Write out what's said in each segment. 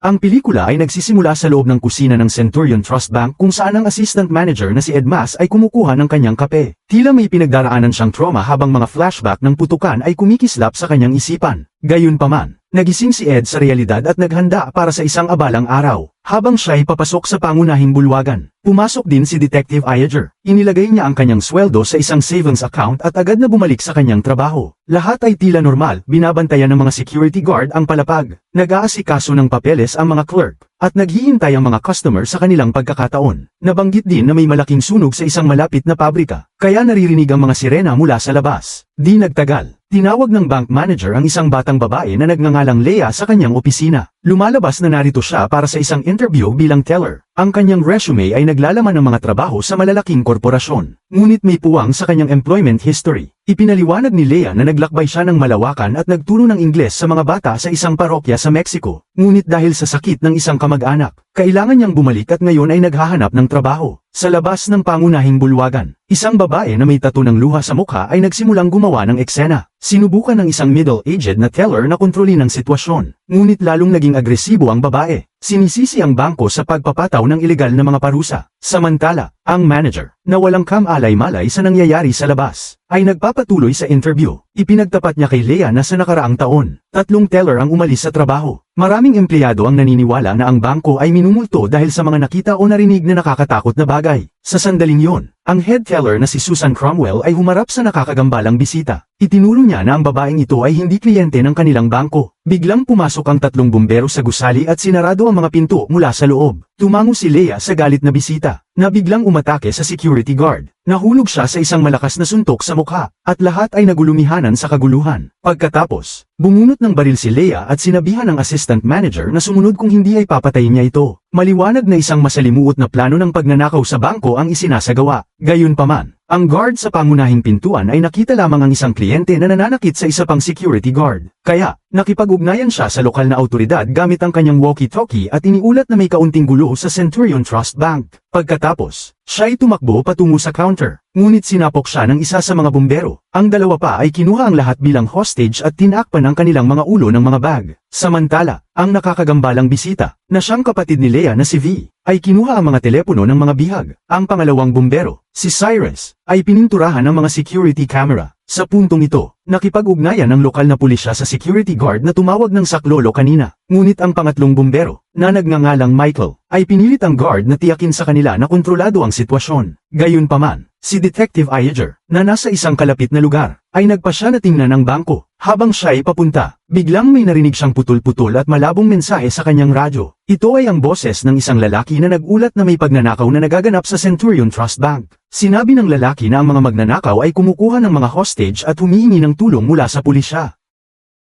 Ang pelikula ay nagsisimula sa loob ng kusina ng Centurion Trust Bank kung saan ang assistant manager na si Ed Mas ay kumukuha ng kanyang kape. Tila may pinagdaraanan siyang trauma habang mga flashback ng putukan ay kumikislap sa kanyang isipan. Gayunpaman, nagising si Ed sa realidad at naghanda para sa isang abalang araw. Habang siya ay papasok sa pangunahing bulwagan, pumasok din si Detective Iager. Inilagay niya ang kanyang sweldo sa isang savings account at agad na bumalik sa kanyang trabaho. Lahat ay tila normal, binabantayan ng mga security guard ang palapag. Nag-aasikaso ng papeles ang mga clerk, at naghihintay ang mga customer sa kanilang pagkakataon. Nabanggit din na may malaking sunog sa isang malapit na pabrika, kaya naririnig ang mga sirena mula sa labas. Di nagtagal, tinawag ng bank manager ang isang batang babae na nagngangalang Leia sa kanyang opisina. Lumalabas na narito siya para sa isang interview bilang teller. Ang kanyang resume ay naglalaman ng mga trabaho sa malalaking korporasyon. Ngunit may puwang sa kanyang employment history. Ipinaliwanag ni Leia na naglakbay siya ng malawakan at nagturo ng Ingles sa mga bata sa isang parokya sa Mexico. Ngunit dahil sa sakit ng isang kamag-anak, kailangan niyang bumalik at ngayon ay naghahanap ng trabaho. Sa labas ng pangunahing bulwagan, isang babae na may tato ng luha sa mukha ay nagsimulang gumawa ng eksena. Sinubukan ng isang middle-aged na teller na kontrolin ang sitwasyon, ngunit lalong naging agresibo ang babae. Sinisisi ang bangko sa pagpapataw ng ilegal na mga parusa. Samantala, ang manager, na walang kam-alay-malay sa nangyayari sa labas, ay nagpapatuloy sa interview. Ipinagtapat niya kay Lea na sa nakaraang taon, tatlong teller ang umalis sa trabaho. Maraming empleyado ang naniniwala na ang bangko ay minumulto dahil sa mga nakita o narinig na nakakatakot na bagay. Sa sandaling yon, ang head teller na si Susan Cromwell ay humarap sa nakakagambalang bisita. Itinuro niya na ang babaeng ito ay hindi kliyente ng kanilang bangko. Biglang pumasok ang tatlong bumbero sa gusali at sinarado ang mga pinto mula sa loob. Tumango si Leia sa galit na bisita, na biglang umatake sa security guard. Nahulog siya sa isang malakas na suntok sa mukha, at lahat ay nagulumihanan sa kaguluhan. Pagkatapos, bumunot ng baril si Leia at sinabihan ng assistant manager na sumunod kung hindi ay papatayin niya ito. Maliwanag na isang masalimuot na plano ng pagnanakaw sa bangko ang isinasagawa. Gayunpaman, ang guard sa pangunahing pintuan ay nakita lamang ang isang kliyente na nananakit sa isa pang security guard. Kaya, nakipag-ugnayan siya sa lokal na autoridad gamit ang kanyang walkie-talkie at iniulat na may kaunting gulo sa Centurion Trust Bank. Pagkatapos, siya ay tumakbo patungo sa counter, ngunit sinapok siya ng isa sa mga bumbero. Ang dalawa pa ay kinuha ang lahat bilang hostage at tinakpan ang kanilang mga ulo ng mga bag. Samantala, ang nakakagambalang bisita, na siyang kapatid ni Leia na si V, ay kinuha ang mga telepono ng mga bihag. Ang pangalawang bumbero, si Cyrus, ay pininturahan ng mga security camera. Sa puntong ito, nakipag-ugnayan ng lokal na pulisya sa security guard na tumawag ng saklolo kanina. Ngunit ang pangatlong bumbero, na nagngangalang Michael, ay pinilit ang guard na tiyakin sa kanila na kontrolado ang sitwasyon. Gayunpaman, si Detective Iager, na nasa isang kalapit na lugar, ay nagpa siya na tingnan ang bangko. Habang siya ay papunta, biglang may narinig siyang putol-putol at malabong mensahe sa kanyang radyo. Ito ay ang boses ng isang lalaki na nagulat na may pagnanakaw na nagaganap sa Centurion Trust Bank. Sinabi ng lalaki na ang mga magnanakaw ay kumukuha ng mga hostage at humihingi ng tulong mula sa pulisya.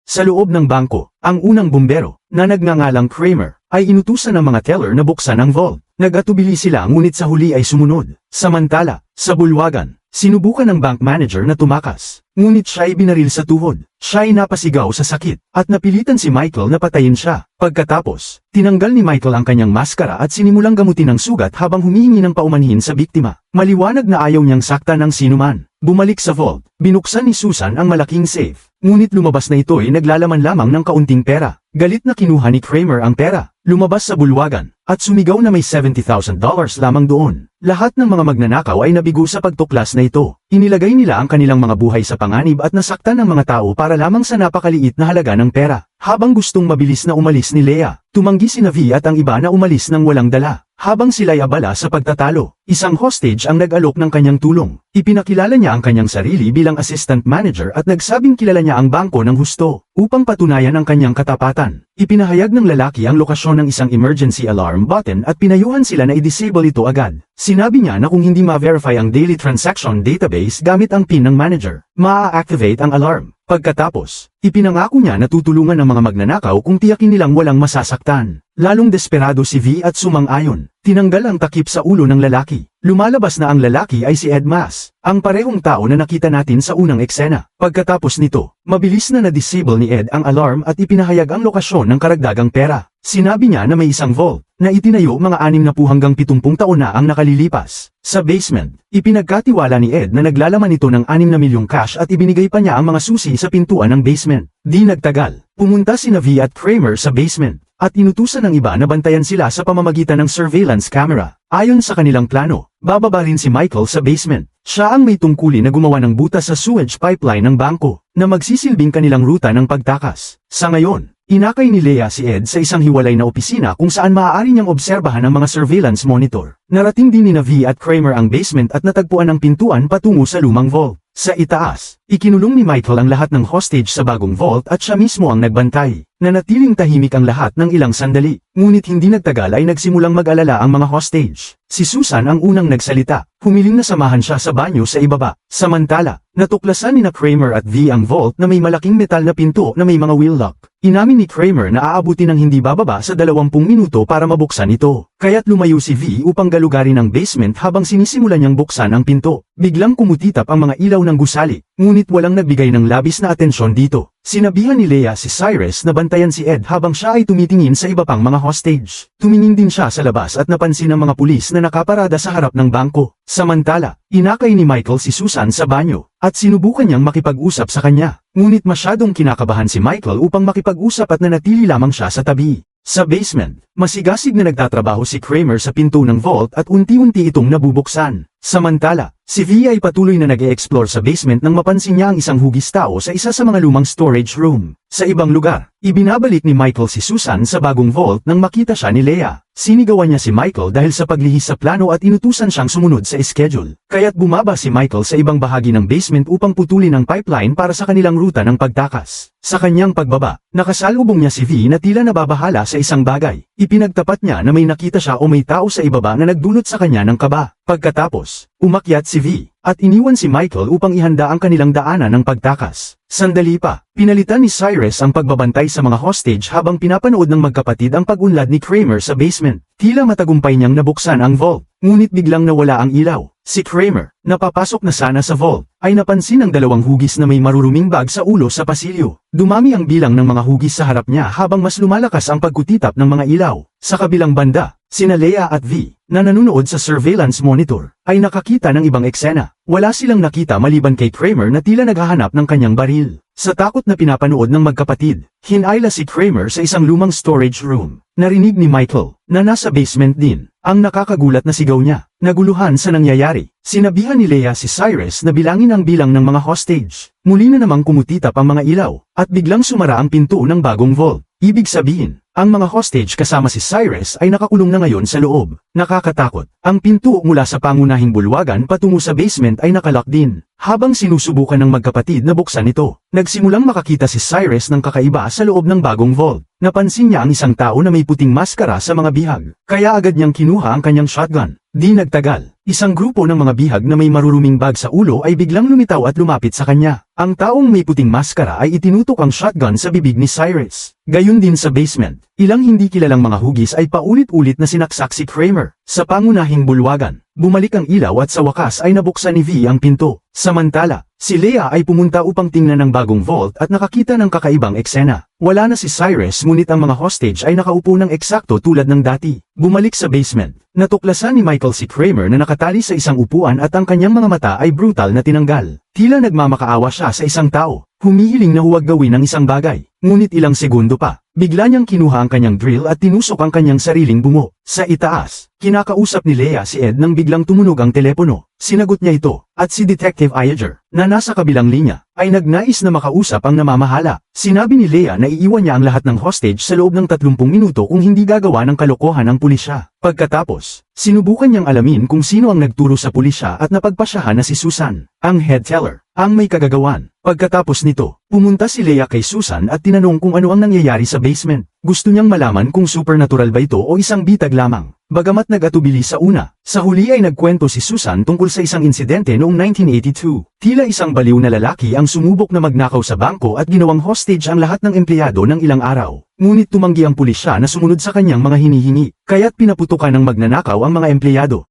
Sa loob ng bangko, ang unang bumbero, na nagngangalang Kramer, ay inutusan ng mga teller na buksan ang vault. Nagatubili sila ngunit sa huli ay sumunod. Samantala, sa bulwagan, sinubukan ng bank manager na tumakas. Ngunit siya ay binaril sa tuhod. Siya ay napasigaw sa sakit, at napilitan si Michael na patayin siya. Pagkatapos, tinanggal ni Michael ang kanyang maskara at sinimulang gamutin ang sugat habang humihingi ng paumanhin sa biktima. Maliwanag na ayaw niyang saktan ng sinuman. Bumalik sa vault, binuksan ni Susan ang malaking safe. Ngunit lumabas na ito ay naglalaman lamang ng kaunting pera. Galit na kinuha ni Kramer ang pera, lumabas sa bulwagan, at sumigaw na may $70,000 lamang doon. Lahat ng mga magnanakaw ay nabigo sa pagtuklas na ito. Inilagay nila ang kanilang mga buhay sa panganib at nasaktan ng mga tao para lamang sa napakaliit na halaga ng pera. Habang gustong mabilis na umalis ni Lea, tumanggi si Navi at ang iba na umalis ng walang dala. Habang sila'y abala sa pagtatalo, isang hostage ang nag-alok ng kanyang tulong. Ipinakilala niya ang kanyang sarili bilang assistant manager at nagsabing kilala niya ang bangko ng husto. Upang patunayan ang kanyang katapatan, ipinahayag ng lalaki ang lokasyon ng isang emergency alarm button at pinayuhan sila na i-disable ito agad. Sinabi niya na kung hindi ma-verify ang daily transaction database gamit ang PIN ng manager, maa-activate ang alarm. Pagkatapos, ipinangako niya na tutulungan ng mga magnanakaw kung tiyakin nilang walang masasaktan. Lalong desperado si V at sumang-ayon. Tinanggal ang takip sa ulo ng lalaki. Lumalabas na ang lalaki ay si Ed Mas, ang parehong tao na nakita natin sa unang eksena. Pagkatapos nito, mabilis na na-disable ni Ed ang alarm at ipinahayag ang lokasyon ng karagdagang pera. Sinabi niya na may isang vault, na itinayo mga anim na po hanggang pitumpung taon na ang nakalilipas. Sa basement, ipinagkatiwala ni Ed na naglalaman ito ng anim na milyong cash at ibinigay pa niya ang mga susi sa pintuan ng basement. Di nagtagal, pumunta si Navi at Kramer sa basement. At inutusan ng iba na bantayan sila sa pamamagitan ng surveillance camera. Ayon sa kanilang plano, bababa rin si Michael sa basement. Siya ang may tungkulin na gumawa ng butas sa sewage pipeline ng bangko, na magsisilbing kanilang ruta ng pagtakas. Sa ngayon, inakay ni Lea si Ed sa isang hiwalay na opisina kung saan maaari niyang obserbahan ang mga surveillance monitor. Narating din ni na V at Kramer ang basement at natagpuan ang pintuan patungo sa lumang vault. Sa itaas, ikinulong ni Michael ang lahat ng hostage sa bagong vault at siya mismo ang nagbantay. Nanatiling tahimik ang lahat ng ilang sandali, ngunit hindi nagtagal ay nagsimulang mag-alala ang mga hostage. Si Susan ang unang nagsalita, humiling na samahan siya sa banyo sa ibaba. Samantala, natuklasan ni na Kramer at V ang vault na may malaking metal na pinto na may mga wheel lock. Inamin ni Kramer na aabuti ng hindi bababa sa 20 minuto para mabuksan ito. Kaya't lumayo si V upang galugarin ang basement habang sinisimulan niyang buksan ang pinto. Biglang kumutitap ang mga ilaw ng gusali, ngunit walang nagbigay ng labis na atensyon dito. Sinabihan ni Leia si Cyrus na bantayan si Ed habang siya ay tumitingin sa iba pang mga hostage. Tumingin din siya sa labas at napansin ng mga pulis na nakaparada sa harap ng bangko. Samantala, inakay ni Michael si Susan sa banyo, at sinubukan niyang makipag-usap sa kanya. Ngunit masyadong kinakabahan si Michael upang makipag-usap at nanatili lamang siya sa tabi. Sa basement, masigasig na nagtatrabaho si Kramer sa pinto ng vault at unti-unti itong nabubuksan. Samantala, si V ay patuloy na nag-e-explore sa basement nang mapansin niya ang isang hugis tao sa isa sa mga lumang storage room. Sa ibang lugar, ibinabalik ni Michael si Susan sa bagong vault nang makita siya ni Leia. Sinigawan niya si Michael dahil sa paglihis sa plano at inutusan siyang sumunod sa schedule. Kaya't bumaba si Michael sa ibang bahagi ng basement upang putulin ang pipeline para sa kanilang ruta ng pagtakas. Sa kanyang pagbaba, nakasalubong niya si V na tila nababahala sa isang bagay. Ipinagtapat niya na may nakita siya o may tao sa ibaba na nagdulot sa kanya ng kaba. Pagkatapos, umakyat si V, at iniwan si Michael upang ihanda ang kanilang daanan ng pagtakas. Sandali pa, pinalitan ni Cyrus ang pagbabantay sa mga hostage habang pinapanood ng magkapatid ang pag-unlad ni Kramer sa basement. Tila matagumpay niyang nabuksan ang vault, ngunit biglang nawala ang ilaw. Si Kramer, napapasok na sana sa vault, ay napansin ang dalawang hugis na may maruruming bag sa ulo sa pasilyo. Dumami ang bilang ng mga hugis sa harap niya habang mas lumalakas ang pagkutitap ng mga ilaw. Sa kabilang banda, sina Lea at V, na nanunood sa surveillance monitor, ay nakakita ng ibang eksena. Wala silang nakita maliban kay Kramer na tila naghahanap ng kanyang baril. Sa takot na pinapanood ng magkapatid, hinayla si Kramer sa isang lumang storage room. Narinig ni Michael, na nasa basement din, ang nakakagulat na sigaw niya. Naguluhan sa nangyayari, sinabihan ni Leia si Cyrus na bilangin ang bilang ng mga hostage. Muli na namang kumutitap ang mga ilaw, at biglang sumara ang pinto ng bagong vault. Ibig sabihin, ang mga hostage kasama si Cyrus ay nakakulong na ngayon sa loob. Nakakatakot. Ang pinto mula sa pangunahing bulwagan patungo sa basement ay nakalock din. Habang sinusubukan ng magkapatid na buksan ito, nagsimulang makakita si Cyrus ng kakaiba sa loob ng bagong vault. Napansin niya ang isang tao na may puting maskara sa mga bihag, kaya agad niyang kinuha ang kanyang shotgun. Di nagtagal, isang grupo ng mga bihag na may maruruming bag sa ulo ay biglang lumitaw at lumapit sa kanya. Ang taong may puting maskara ay itinutok ang shotgun sa bibig ni Cyrus. Gayon din sa basement, ilang hindi kilalang mga hugis ay paulit-ulit na sinaksak si Kramer. Sa pangunahing bulwagan, bumalik ang ilaw at sa wakas ay nabuksan ni V ang pinto. Samantala, si Leia ay pumunta upang tingnan ang bagong vault at nakakita ng kakaibang eksena. Wala na si Cyrus ngunit ang mga hostage ay nakaupo ng eksakto tulad ng dati. Bumalik sa basement, natuklasan ni Michael si Kramer na nakatali sa isang upuan at ang kanyang mga mata ay brutal na tinanggal. Tila nagmamakaawa siya sa isang tao, humihiling na huwag gawin ang isang bagay. Ngunit ilang segundo pa, bigla niyang kinuha ang kanyang drill at tinusok ang kanyang sariling bungo. Sa itaas, kinakausap ni Leia si Ed nang biglang tumunog ang telepono. Sinagot niya ito, at si Detective Iger, na nasa kabilang linya, ay nagnais na makausap ang namamahala. Sinabi ni Leia na iiwan niya ang lahat ng hostage sa loob ng 30 minuto kung hindi gagawa ng kalokohan ng pulisya. Pagkatapos, sinubukan niyang alamin kung sino ang nagturo sa pulisya at napagpasyahan na si Susan, ang head teller, ang may kagagawan. Pagkatapos nito, pumunta si Leia kay Susan at tinanong kung ano ang nangyayari sa basement. Gusto niyang malaman kung supernatural ba ito o isang bitag lamang. Bagamat nag-atubili sa una, sa huli ay nagkwento si Susan tungkol sa isang insidente noong 1982. Tila isang baliw na lalaki ang sumubok na magnakaw sa bangko at ginawang hostage ang lahat ng empleyado ng ilang araw. Ngunit tumanggi ang pulisya na sumunod sa kanyang mga hinihingi, kaya't pinaputukan ng magnanakaw ang mga empleyado.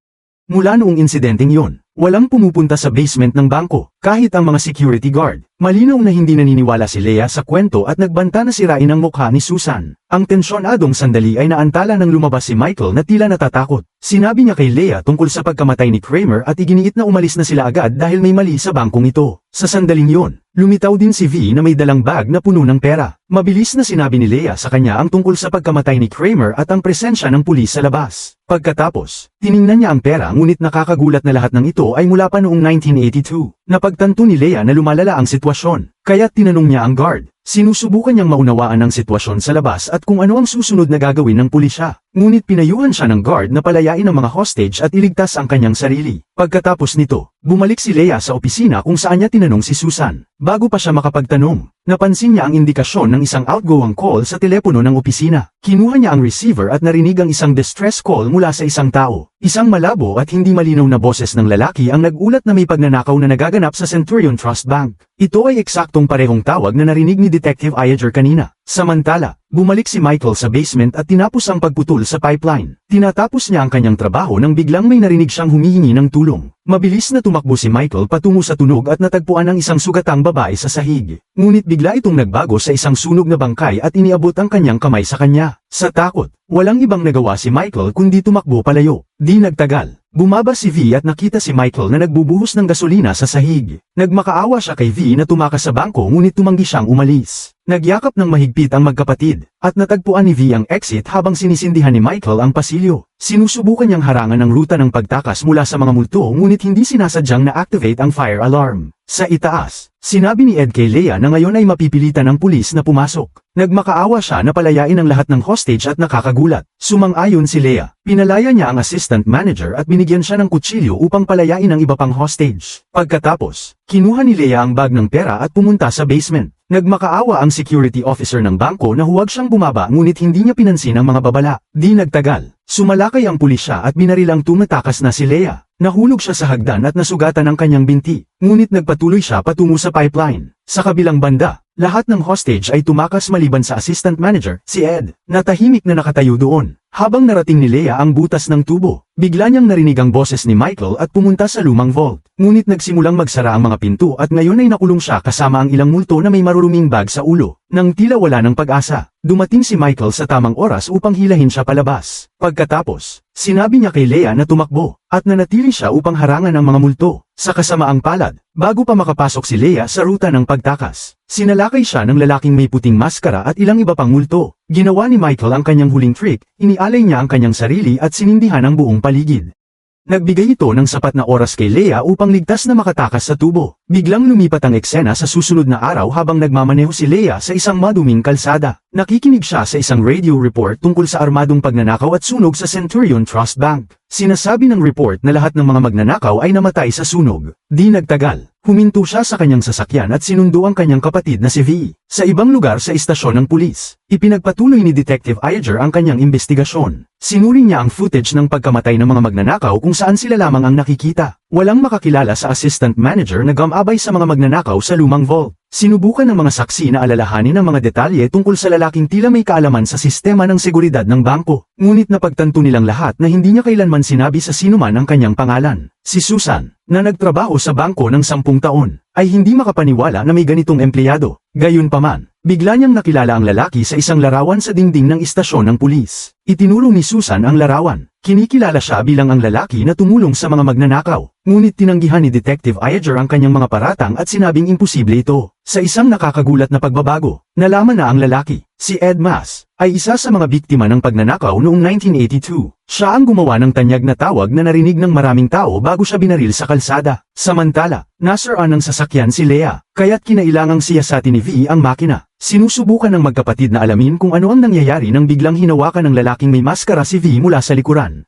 Mula noong insidenteng yon, walang pumupunta sa basement ng bangko, kahit ang mga security guard. Malinaw na hindi naniniwala si Leia sa kwento at nagbanta na sirain ang mukha ni Susan. Ang tensyonadong sandali ay naantala nang lumabas si Michael na tila natatakot. Sinabi niya kay Leah tungkol sa pagkamatay ni Kramer at iginiit na umalis na sila agad dahil may mali sa bangkong ito. Sa sandaling yon, lumitaw din si V na may dalang bag na puno ng pera. Mabilis na sinabi ni Leah sa kanya ang tungkol sa pagkamatay ni Kramer at ang presensya ng pulis sa labas. Pagkatapos, tiningnan niya ang pera ngunit nakakagulat na lahat ng ito ay mula pa noong 1982. Napagtanto ni Leah na lumalala ang sitwasyon, kaya tinanong niya ang guard. Sinusubukan niyang maunawaan ang sitwasyon sa labas at kung ano ang susunod na gagawin ng pulisya. Ngunit pinayuhan siya ng guard na palayain ang mga hostage at iligtas ang kanyang sarili. Pagkatapos nito, bumalik si Leah sa opisina kung saan niya tinanong si Susan. Bago pa siya makapagtanong, napansin niya ang indikasyon ng isang outgoing call sa telepono ng opisina. Kinuha niya ang receiver at narinig ang isang distress call mula sa isang tao. Isang malabo at hindi malinaw na boses ng lalaki ang nagulat na may pagnanakaw na nagaganap sa Centurion Trust Bank. Ito ay eksaktong parehong tawag na narinig ni Detective Iager kanina. Samantala, bumalik si Michael sa basement at tinapos ang pagputol sa pipeline. Tinatapos niya ang kanyang trabaho nang biglang may narinig siyang humihingi ng tulong. Mabilis na tumakbo si Michael patungo sa tunog at natagpuan ang isang sugatang babae sa sahig. Ngunit bigla itong nagbago sa isang sunog na bangkay at iniabot ang kanyang kamay sa kanya. Sa takot, walang ibang nagawa si Michael kundi tumakbo palayo. Di nagtagal, Bumaba si V at nakita si Michael na nagbubuhos ng gasolina sa sahig. Nagmakaawa siya kay V na tumakas sa bangko ngunit tumanggi siyang umalis. Nagyakap ng mahigpit ang magkapatid, at natagpuan ni V ang exit habang sinisindihan ni Michael ang pasilyo. Sinusubukan niyang harangan ang ruta ng pagtakas mula sa mga multo ngunit hindi sinasadyang na-activate ang fire alarm. Sa itaas, sinabi ni Ed kay Leah na ngayon ay mapipilitan ng pulis na pumasok. Nagmakaawa siya na palayain ang lahat ng hostage at nakakagulat. Sumang-ayon si Leah. Pinalaya niya ang assistant manager at binigyan siya ng kutsilyo upang palayain ang iba pang hostage. Pagkatapos, kinuha ni Leah ang bag ng pera at pumunta sa basement. Nagmakaawa ang security officer ng bangko na huwag siyang bumaba ngunit hindi niya pinansin ang mga babala. Di nagtagal, sumalakay ang pulisya at binaril ang tumatakas na si Leah. Nahulog siya sa hagdan at nasugatan ang kanyang binti, ngunit nagpatuloy siya patungo sa pipeline. Sa kabilang banda, lahat ng hostage ay tumakas maliban sa assistant manager, si Ed, na tahimik na nakatayo doon. Habang narating ni Leah ang butas ng tubo, bigla niyang narinig ang boses ni Michael at pumunta sa lumang vault. Ngunit nagsimulang magsara ang mga pinto at ngayon ay nakulong siya kasama ang ilang multo na may maruruming bag sa ulo. Nang tila wala ng pag-asa, dumating si Michael sa tamang oras upang hilahin siya palabas. Pagkatapos, sinabi niya kay Leah na tumakbo, at nanatili siya upang harangan ang mga multo. Sa kasamaang palad, bago pa makapasok si Leah sa ruta ng pagtakas, sinalakay siya ng lalaking may puting maskara at ilang iba pang multo. Ginawa ni Michael ang kanyang huling trick, inialay niya ang kanyang sarili at sinindihan ang buong paligid. Nagbigay ito ng sapat na oras kay Leah upang ligtas na makatakas sa tubo. Biglang lumipat ang eksena sa susunod na araw habang nagmamaneho si Leah sa isang maduming kalsada. Nakikinig siya sa isang radio report tungkol sa armadong pagnanakaw at sunog sa Centurion Trust Bank. Sinasabi ng report na lahat ng mga magnanakaw ay namatay sa sunog. Di nagtagal, huminto siya sa kanyang sasakyan at sinundo ang kanyang kapatid na si V. Sa ibang lugar sa istasyon ng pulis, ipinagpatuloy ni Detective Iager ang kanyang investigasyon. Sinuri niya ang footage ng pagkamatay ng mga magnanakaw kung saan sila lamang ang nakikita. Walang makakilala sa assistant manager na gamabay sa mga magnanakaw sa lumang vault. Sinubukan ng mga saksi na alalahanin ang mga detalye tungkol sa lalaking tila may kaalaman sa sistema ng seguridad ng bangko. Ngunit napagtanto nilang lahat na hindi niya kailanman sinabi sa sinuman ang kanyang pangalan. Si Susan, na nagtrabaho sa bangko ng sampung taon, ay hindi makapaniwala na may ganitong empleyado. Gayunpaman, bigla niyang nakilala ang lalaki sa isang larawan sa dingding ng istasyon ng pulis. Itinuro ni Susan ang larawan. Kinikilala siya bilang ang lalaki na tumulong sa mga magnanakaw. Ngunit tinanggihan ni Detective Iager ang kanyang mga paratang at sinabing imposible ito. Sa isang nakakagulat na pagbabago, nalaman na ang lalaki, si Ed Mas, ay isa sa mga biktima ng pagnanakaw noong 1982. Siya ang gumawa ng tanyag na tawag na narinig ng maraming tao bago siya binaril sa kalsada. Samantala, nasaraan ng sasakyan si Leah, kaya't kinailangang siyasatin ni V ang makina. Sinusubukan ng magkapatid na alamin kung ano ang nangyayari nang biglang hinawakan ng lalaking may maskara si V mula sa likuran.